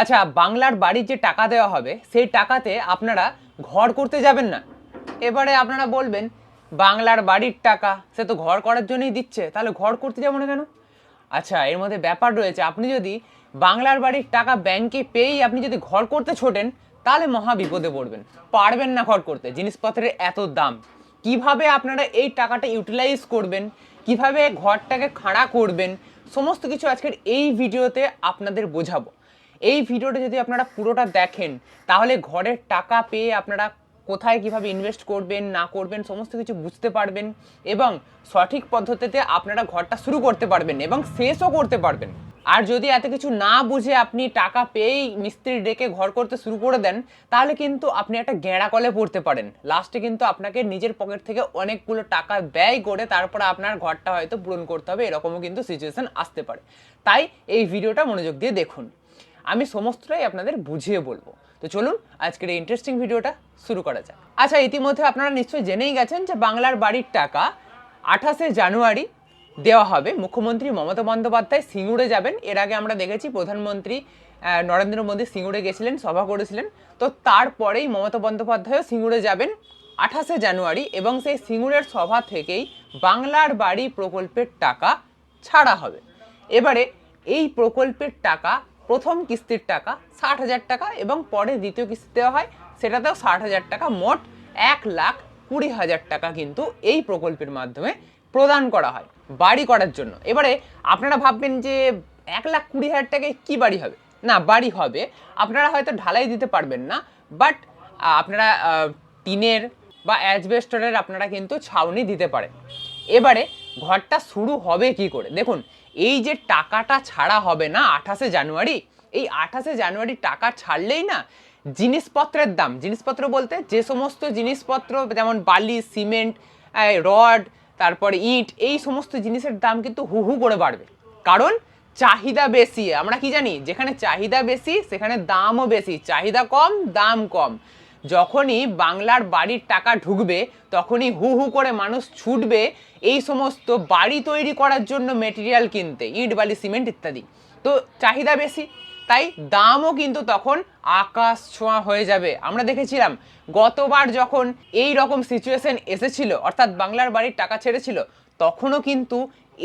আচ্ছা বাংলার বাড়ির যে টাকা দেওয়া হবে, সেই টাকাতে আপনারা ঘর করতে যাবেন না। এবারে আপনারা বলবেন, বাংলার বাড়ির টাকা সে তো ঘর করার জন্যই দিচ্ছে, তাহলে ঘর করতে যাব না কেন? আচ্ছা এর মধ্যে ব্যাপার রয়েছে, আপনি যদি বাংলার বাড়ির টাকা ব্যাংকে পেয়েই আপনি যদি ঘর করতে ছোটেন, তাহলে মহা বিপদে পড়বেন। পারবেন না ঘর করতে, জিনিসপত্রের এত দাম। কীভাবে আপনারা এই টাকাটা ইউটিলাইজ করবেন? কীভাবে ঘরটাকে খাড়া করবেন? সমস্ত কিছু আজকের এই ভিডিওতে আপনাদের বোঝাবো। এই ভিডিওটা যদি আপনারা পুরোটা দেখেন, তাহলে ঘরের টাকা পেয়ে আপনারা কোথায় কীভাবে ইনভেস্ট করবেন, না করবেন, সমস্ত কিছু বুঝতে পারবেন এবং সঠিক পদ্ধতিতে আপনারা ঘরটা শুরু করতে পারবেন এবং শেষও করতে পারবেন। আর যদি এত কিছু না বুঝে আপনি টাকা পেয়েই মিস্ত্রি ডেকে ঘর করতে শুরু করে দেন, তাহলে কিন্তু আপনি একটা গেঁড়া কলে পড়তে পারেন। লাস্টে কিন্তু আপনাকে নিজের পকেট থেকে অনেকগুলো টাকা ব্যয় করে তারপরে আপনার ঘরটা হয়তো পূরণ করতে হবে, এরকমও কিন্তু সিচুয়েশান আসতে পারে। তাই এই ভিডিওটা মনোযোগ দিয়ে দেখুন। আমি সমস্তটাই আপনাদের বুঝিয়ে বলব। তো চলুন, আজকের এই ইন্টারেস্টিং ভিডিওটা শুরু করা যাক। আচ্ছা ইতিমধ্যে আপনারা নিশ্চয়ই জেনেই গেছেন যে বাংলার বাড়ির টাকা আঠাশে জানুয়ারি দেওয়া হবে। মুখ্যমন্ত্রী মমতা বন্দ্যোপাধ্যায় সিঙ্গুরে যাবেন। এর আগে আমরা দেখেছি প্রধানমন্ত্রী নরেন্দ্র মোদী সিঙ্গুরে গেছিলেন, সভা করেছিলেন। তো তারপরেই মমতা বন্দ্যোপাধ্যায়ও সিঙ্গুরে যাবেন আঠাশে জানুয়ারি এবং সেই সিঙ্গুরের সভা থেকেই বাংলার বাড়ি প্রকল্পের টাকা ছাড়া হবে। এবারে এই প্রকল্পের টাকা প্রথম কিস্তির টাকা ষাট হাজার টাকা এবং পরে দ্বিতীয় কিস্তি দেওয়া হয়, সেটাতেও ষাট হাজার টাকা, মোট এক লাখ কুড়ি হাজার টাকা কিন্তু এই প্রকল্পের মাধ্যমে প্রদান করা হয়, বাড়ি করার জন্য। এবারে আপনারা ভাববেন যে এক লাখ কুড়ি হাজার টাকায় কি বাড়ি হবে? না, বাড়ি হবে। আপনারা হয়তো ঢালাই দিতে পারবেন না, বাট আপনারা টিনের বা অ্যাজবেস্টরের আপনারা কিন্তু ছাউনি দিতে পারেন। এবারে ঘরটা শুরু হবে কি করে? দেখুন এই যে টাকাটা ছাড়া হবে না আঠাশে জানুয়ারি, এই আঠাশে জানুয়ারি টাকা ছাড়লেই না জিনিসপত্রের দাম, জিনিসপত্র বলতে যে সমস্ত জিনিসপত্র যেমন বালি, সিমেন্ট রড, তারপরে ইট, এই সমস্ত জিনিসের দাম কিন্তু হু হু করে বাড়বে। কারণ চাহিদা বেশি, আমরা কি জানি? যেখানে চাহিদা বেশি, সেখানে দামও বেশি। চাহিদা কম, দাম কম। যখনই বাংলার বাড়ির টাকা ঢুকবে, তখনই হু হু করে মানুষ ছুটবে এই সমস্ত বাড়ি তৈরি করার জন্য মেটেরিয়াল কিনতে, ইট, বালি সিমেন্ট ইত্যাদি। তো চাহিদা বেশি, তাই দামও কিন্তু তখন আকাশ ছোঁয়া হয়ে যাবে। আমরা দেখেছিলাম, গতবার যখন এই রকম সিচুয়েশন এসেছিল, অর্থাৎ বাংলার বাড়ির টাকা ছেড়েছিল, তখনও কিন্তু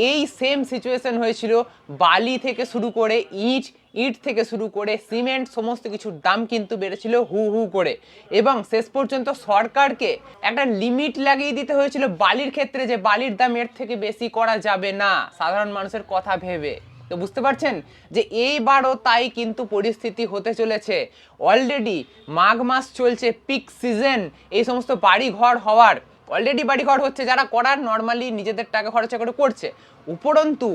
এই সেম সিচুয়েশন হয়েছিল, বালি থেকে শুরু করে ইট ইট থেকে শুরু করে সিমেন্ট সমস্ত কিছুর দাম কিন্তু বেড়েছিল হু হু করে। এবং শেষ পর্যন্ত সরকারকে একটা লিমিট লাগিয়ে দিতে হয়েছিল বালির ক্ষেত্রে যে বালির দাম এর থেকে বেশি করা যাবে না, সাধারণ মানুষের কথা ভেবে। তো বুঝতে পারছেন? যে এইবারও তাই কিন্তু পরিস্থিতি হতে চলেছে। অলরেডি মাঘ মাস চলছে পিক সিজন এই সমস্ত বাড়ি ঘর হওয়ার। অলরেডি বাড়ি ঘর হচ্ছে, যারা করার নর্মালি নিজেদের টাকা খরচা করে করছে। উপরন্তু,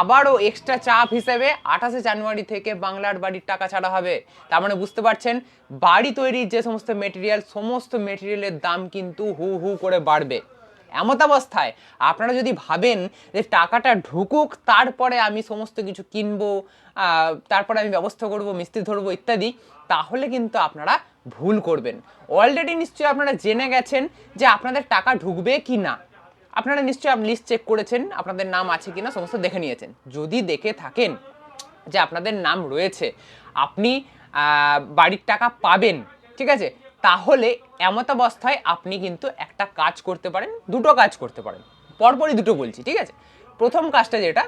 আবারও এক্সট্রা চাপ হিসেবে আঠাশে জানুয়ারি থেকে বাংলার বাড়ির টাকা ছাড়া হবে। তার মানে বুঝতে পারছেন, বাড়ি তৈরির যে সমস্ত মেটেরিয়াল সমস্ত মেটেরিয়ালের দাম কিন্তু হু হু করে বাড়বে। এমতাবস্থায়। আপনারা যদি ভাবেন যে টাকাটা ঢুকুক, তারপরে আমি সমস্ত কিছু কিনবো তারপরে আমি ব্যবস্থা করব, মিস্ত্রি ধরবো ইত্যাদি, তাহলে কিন্তু আপনারা ভুল করবেন। অলরেডি নিশ্চয়ই আপনারা জেনে গেছেন যে আপনাদের টাকা ঢুকবে কি না। আপনারা নিশ্চয়ই লিস্ট চেক করেছেন, আপনাদের নাম আছে কি না সমস্ত দেখে নিয়েছেন। যদি দেখে থাকেন যে আপনাদের নাম রয়েছে, আপনি বাড়ির টাকা পাবেন, ঠিক আছে? তাহলে এমতাবস্থায় আপনি কিন্তু একটা কাজ করতে পারেন, দুটো কাজ করতে পারেন। পরপরই দুটো বলছি, ঠিক আছে? প্রথম কাজটা যেটা,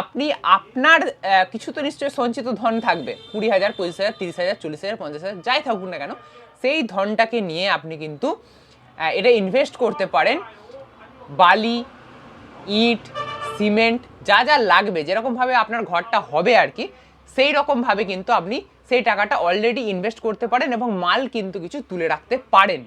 আপনি আপনার কিছু তো নিশ্চয়ই সঞ্চিত ধন থাকবে, কুড়ি হাজার, পঁচিশ হাজার, তিরিশ হাজার, চল্লিশ হাজার, পঞ্চাশ হাজার, যাই থাকুক না কেন, সেই ধনটাকে নিয়ে আপনি কিন্তু এটা ইনভেস্ট করতে পারেন। বালি, ইট, সিমেন্ট, যা যা লাগবে, যেরকমভাবে আপনার ঘরটা হবে আর কি সেই রকমভাবে কিন্তু আপনি সেই টাকাটা অলরেডি ইনভেস্ট করতে পারেন এবং মাল কিন্তু কিছু তুলে রাখতে পারেন।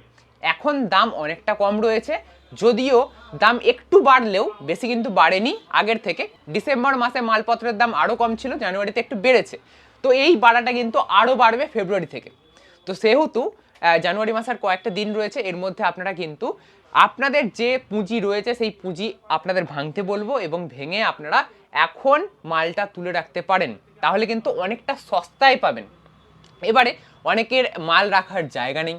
এখন দাম অনেকটা কম রয়েছে, যদিও দাম একটু বাড়লেও বেশি কিন্তু বাড়েনি। আগের থেকে ডিসেম্বর মাসে মালপত্রের দাম আরও কম ছিল, জানুয়ারিতে একটু বেড়েছে। তো এই বাড়াটা কিন্তু আরও বাড়বে ফেব্রুয়ারি থেকে। তো সেহেতু জানুয়ারি মাসের কয়েকটা দিন রয়েছে, এর মধ্যে আপনারা কিন্তু আপনাদের যে পুঁজি রয়েছে, সেই পুঁজি আপনাদের ভাঙতে বলব এবং ভেঙে আপনারা এখন মালটা তুলে রাখতে পারেন, তাহলে কিন্তু অনেকটা সস্তায় পাবেন। এবারে অনেকের মাল রাখার জায়গা নেই,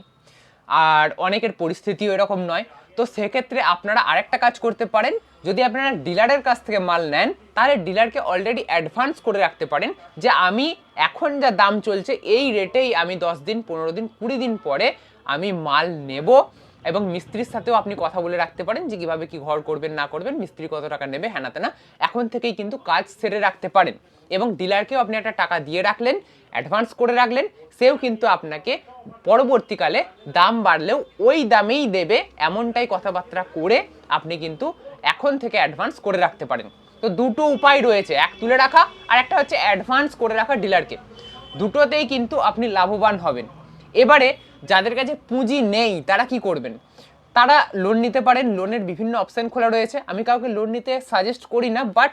আর অনেকের পরিস্থিতিও এরকম নয়। তো সেক্ষেত্রে আপনারা আরেকটা কাজ করতে পারেন, যদি আপনারা ডিলারের কাছ থেকে মাল নেন, তাহলে ডিলারকে অলরেডি অ্যাডভান্স করে রাখতে পারেন যে আমি এখন যা দাম চলছে, এই রেটেই আমি দশ দিন, পনেরো দিন, কুড়ি দিন পরে আমি মাল নেব। এবং মিস্ত্রির সাথেও আপনি কথা বলে রাখতে পারেন যে কীভাবে কি ঘর করবেন, না করবেন, মিস্ত্রি কত টাকা নেবে হ্যানাতে না। এখন থেকেই কিন্তু কাজ সেরে রাখতে পারেন। এবং ডিলারকেও আপনি একটা টাকা দিয়ে রাখলেন, অ্যাডভান্স করে রাখলেন, সেও কিন্তু আপনাকে পরবর্তীকালে দাম বাড়লেও ওই দামেই দেবে এমনটাই কথাবার্তা করে আপনি কিন্তু এখন থেকে অ্যাডভান্স করে রাখতে পারেন। তো দুটো উপায় রয়েছে, এক তুলে রাখা আর একটা হচ্ছে অ্যাডভান্স করে রাখা ডিলারকে। দুটোতেই কিন্তু আপনি লাভবান হবেন। এবারে যাদের কাছে পুঁজি নেই, তারা কি করবেন? তারা লোন নিতে পারেন লোনের বিভিন্ন অপশান খোলা রয়েছে। আমি কাউকে লোন নিতে সাজেস্ট করি না বাট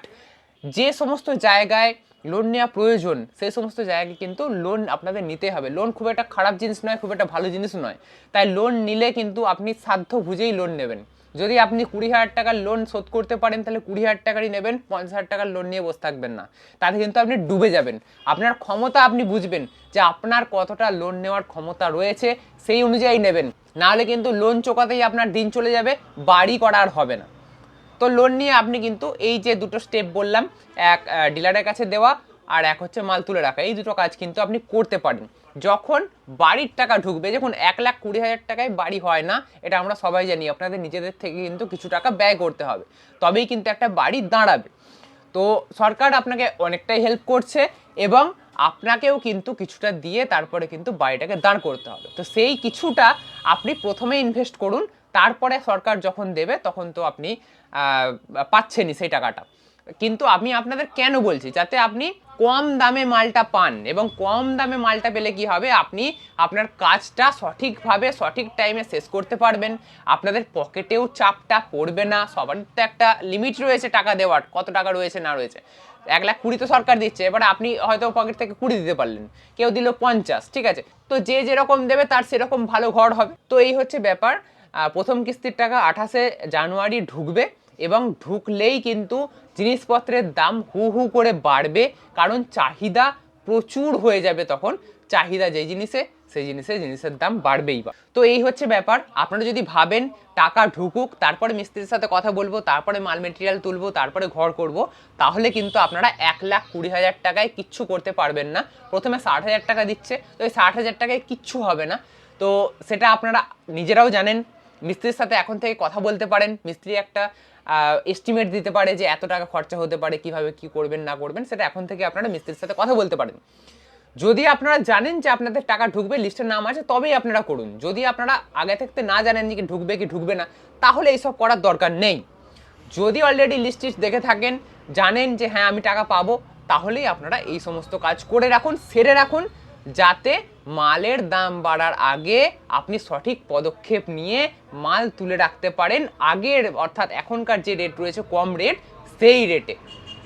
যে সমস্ত জায়গায় লোন নেওয়া প্রয়োজন, সেই সমস্ত জায়গায় কিন্তু লোন আপনাদের নিতে হবে। লোন খুব একটা খারাপ জিনিস নয়, খুব একটা ভালো জিনিস নয়। তাই লোন নিলে কিন্তু আপনি সাধ্য বুঝেই লোন নেবেন। যদি আপনি কুড়ি হাজার টাকার লোন শোধ করতে পারেন, তাহলে কুড়ি হাজার টাকারই নেবেন, পঞ্চাশ হাজার টাকার লোন নিয়ে বসে থাকবেন না। তাতে কিন্তু আপনি ডুবে যাবেন। আপনার ক্ষমতা আপনি বুঝবেন যে আপনার কতটা লোন নেওয়ার ক্ষমতা রয়েছে, সেই অনুযায়ী নেবেন। নাহলে কিন্তু লোন চোকাতেই আপনার দিন চলে যাবে, বাড়ি করা আর হবে না। তো লোন নিয়ে আপনি কিন্তু এই যে দুটো স্টেপ বললাম, এক ডিলারের কাছে দেওয়া, আর এক হচ্ছে মাল তুলে রাখা। এই দুটো কাজ কিন্তু আপনি করতে পারেন। যখন বাড়ির টাকা ঢুকবে যখন এক লাখ কুড়ি হাজার টাকায় বাড়ি হয় না, এটা আমরা সবাই জানি, আপনাদের নিজেদের থেকে কিন্তু কিছু টাকা ব্যয় করতে হবে। তবেই কিন্তু একটা বাড়ি দাঁড়াবে। তো সরকার আপনাকে অনেকটাই হেল্প করছে এবং আপনাকেও কিন্তু কিছুটা দিয়ে তারপরে কিন্তু বাড়িটাকে দাঁড় করতে হবে। তো সেই কিছুটা আপনি প্রথমে ইনভেস্ট করুন, তারপরে সরকার যখন দেবে তখন তো আপনি পাচ্ছেনই সেই টাকাটা। কিন্তু আমি আপনাদের কেন বলছি? যাতে আপনি কম দামে মালটা পান এবং কম দামে মালটা পেলে কি হবে? আপনি আপনার কাজটা সঠিকভাবে, সঠিক টাইমে শেষ করতে পারবেন। আপনাদের পকেটেও চাপটা পড়বে না। সবার তো একটা লিমিট রয়েছে টাকা দেওয়ার, কত টাকা রয়েছে, না রয়েছে। এক লাখ কুড়ি তো সরকার দিচ্ছে, এবার আপনি হয়তো পকেট থেকে কুড়ি দিতে পারলেন। কেউ দিল পঞ্চাশ, ঠিক আছে? তো যে যেরকম দেবে তার সেরকম ভালো ঘর হবে। তো এই হচ্ছে ব্যাপার। প্রথম কিস্তির টাকা আঠাশে জানুয়ারি ঢুকবে। এবং ঢুকলেই কিন্তু জিনিসপত্রের দাম হু হু করে বাড়বে, কারণ চাহিদা প্রচুর হয়ে যাবে তখন। চাহিদা যেই জিনিসে, সেই জিনিসে জিনিসের দাম বাড়বেই বা। তো এই হচ্ছে ব্যাপার। আপনারা যদি ভাবেন টাকা ঢুকুক, তারপরে মিস্ত্রির সাথে কথা বলব, তারপরে মাল মেটেরিয়াল তুলবো, তারপরে ঘর করব, তাহলে কিন্তু আপনারা এক লাখ কুড়ি হাজার টাকায় কিচ্ছু করতে পারবেন না। প্রথমে ষাট হাজার টাকা দিচ্ছে, তো এই ষাট হাজার টাকায় কিচ্ছু হবে না। তো সেটা আপনারা নিজেরাও জানেন, মিস্ত্রির সাথে এখন থেকে কথা বলতে পারেন, মিস্ত্রি একটা এস্টিমেট দিতে পারে যে এত টাকা খরচা হতে পারে, কীভাবে কি করবেন, না করবেন, সেটা এখন থেকে আপনারা মিস্ত্রির সাথে কথা বলতে পারেন। যদি আপনারা জানেন যে আপনাদের টাকা ঢুকবে লিস্টের নাম আছে, তবেই আপনারা করুন। যদি আপনারা আগে থাকতে না জানেন যে কি ঢুকবে কি ঢুকবে না, তাহলে এইসব করার দরকার নেই। যদি অলরেডি লিস্ট দেখে থাকেন, জানেন যে হ্যাঁ আমি টাকা পাবো, তাহলেই আপনারা এই সমস্ত কাজ করে রাখুন, সেরে রাখুন যাতে মালের দাম বাড়ার আগে আপনি সঠিক পদক্ষেপ নিয়ে মাল তুলে রাখতে পারেন। আগের অর্থাৎ এখনকার যে রেট রয়েছে, কম রেট সেই রেটে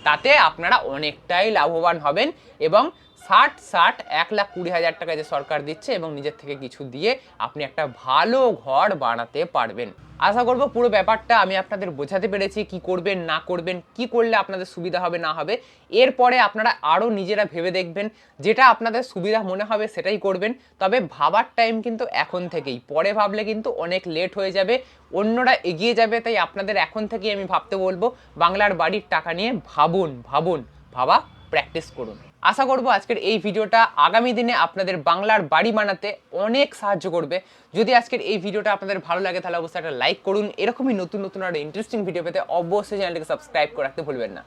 তাতে আপনারা অনেকটাই লাভবান হবেন এবং ষাট ষাট এক লাখ কুড়ি হাজার টাকা যে সরকার দিচ্ছে এবং নিজের থেকে কিছু দিয়ে আপনি একটা ভালো ঘর বানাতে পারবেন। আশা করব পুরো ব্যাপারটা আমি আপনাদের বোঝাতে পেরেছি, কি করবেন, না করবেন, কি করলে আপনাদের সুবিধা হবে, না হবে। এরপরে আপনারা আরও নিজেরা ভেবে দেখবেন, যেটা আপনাদের সুবিধা মনে হবে সেটাই করবেন। তবে ভাবার টাইম কিন্তু এখন থেকেই। পরে ভাবলে কিন্তু অনেক লেট হয়ে যাবে, অন্যরা এগিয়ে যাবে, তাই আপনাদের এখন থেকেই আমি ভাবতে বলব, বাংলার বাড়ির টাকা নিয়ে ভাবুন ভাবুন, ভাবা প্র্যাকটিস করুন। আশা করব আজকের এই ভিডিওটা আগামী দিনে আপনাদের বাংলার বাড়ি বানাতে অনেক সাহায্য করবে। যদি আজকের এই ভিডিওটা আপনাদের ভালো লাগে, তাহলে অবশ্যই একটা লাইক করুন। এরকমই নতুন নতুন আর ইন্টারেস্টিং ভিডিও পেতে অবশ্যই চ্যানেলটিকে সাবস্ক্রাইব করে রাখতে ভুলবেন না।